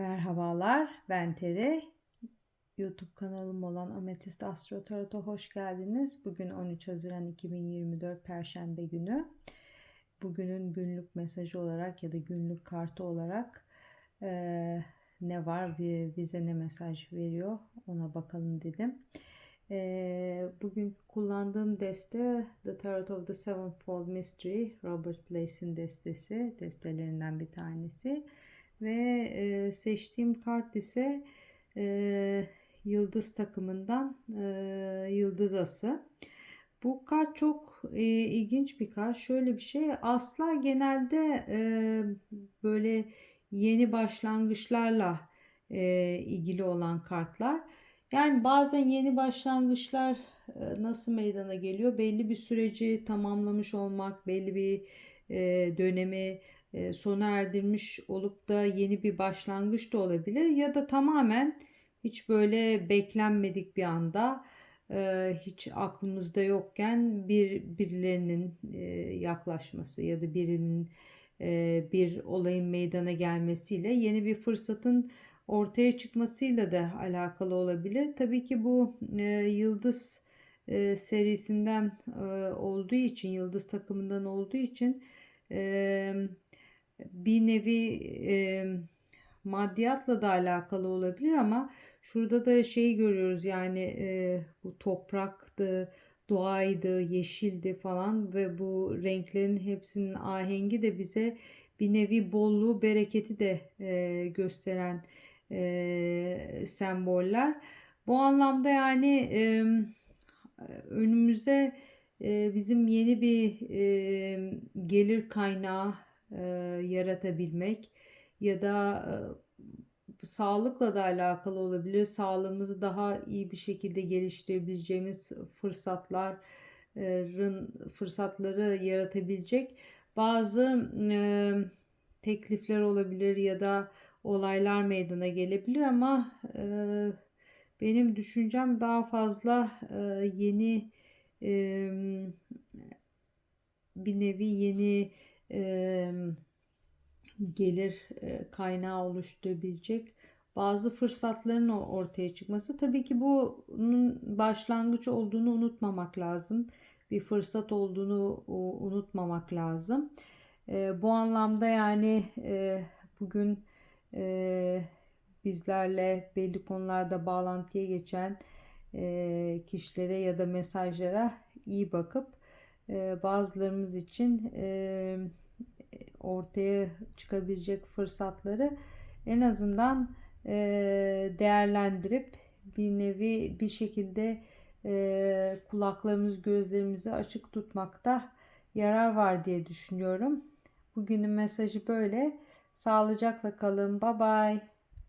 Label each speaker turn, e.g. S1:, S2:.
S1: Merhabalar, ben Tere. YouTube kanalım olan Ametist Astro Tarot'a hoş geldiniz. Bugün 13 Haziran 2024 Perşembe günü. Bugünün günlük mesajı olarak ya da günlük kartı olarak eee, ne var bize ne mesaj veriyor ona bakalım dedim. Eee, bugün kullandığım deste The Tarot of the Sevenfold Mystery, Robert Blaze'in destesi, destelerinden bir tanesi. Ve e, seçtiğim kart ise e, Yıldız takımından e, Yıldız Ası. Bu kart çok e, ilginç bir kart. Şöyle bir şey. Aslar genelde e, böyle yeni başlangıçlarla e, ilgili olan kartlar. Yani bazen yeni başlangıçlar e, nasıl meydana geliyor? Belli bir süreci tamamlamış olmak, belli bir e, dönemi sona erdirmiş olup da yeni bir başlangıç da olabilir ya da tamamen hiç böyle beklenmedik bir anda e, hiç aklımızda yokken bir birilerinin e, yaklaşması ya da birinin e, bir olayın meydana gelmesiyle yeni bir fırsatın ortaya çıkmasıyla da alakalı olabilir. Tabii ki bu e, Yıldız e, serisinden e, olduğu için, Yıldız takımından olduğu için e, bir nevi e, maddiyatla da alakalı olabilir ama şurada da şeyi görüyoruz yani e, bu topraktı, doğaydı, yeşildi falan ve bu renklerin hepsinin ahengi de bize bir nevi bolluğu, bereketi de e, gösteren e, semboller. Bu anlamda yani e, önümüze e, bizim yeni bir e, gelir kaynağı e, yaratabilmek ya da e, sağlıkla da alakalı olabilir. Sağlığımızı daha iyi bir şekilde geliştirebileceğimiz fırsatların fırsatları yaratabilecek bazı e, teklifler olabilir ya da olaylar meydana gelebilir ama e, benim düşüncem daha fazla e, yeni e, bir nevi yeni e, gelir e, kaynağı oluşturabilecek bazı fırsatların ortaya çıkması. Tabii ki bunun başlangıç olduğunu unutmamak lazım. Bir fırsat olduğunu unutmamak lazım. E, bu anlamda yani e, bugün e, bizlerle belli konularda bağlantıya geçen e, kişilere ya da mesajlara iyi bakıp e, bazılarımız için e, ortaya çıkabilecek fırsatları en azından e, değerlendirip bir nevi bir şekilde e, kulaklarımız gözlerimizi açık tutmakta yarar var diye düşünüyorum. Bugünün mesajı böyle. Sağlıcakla kalın. Bye bye.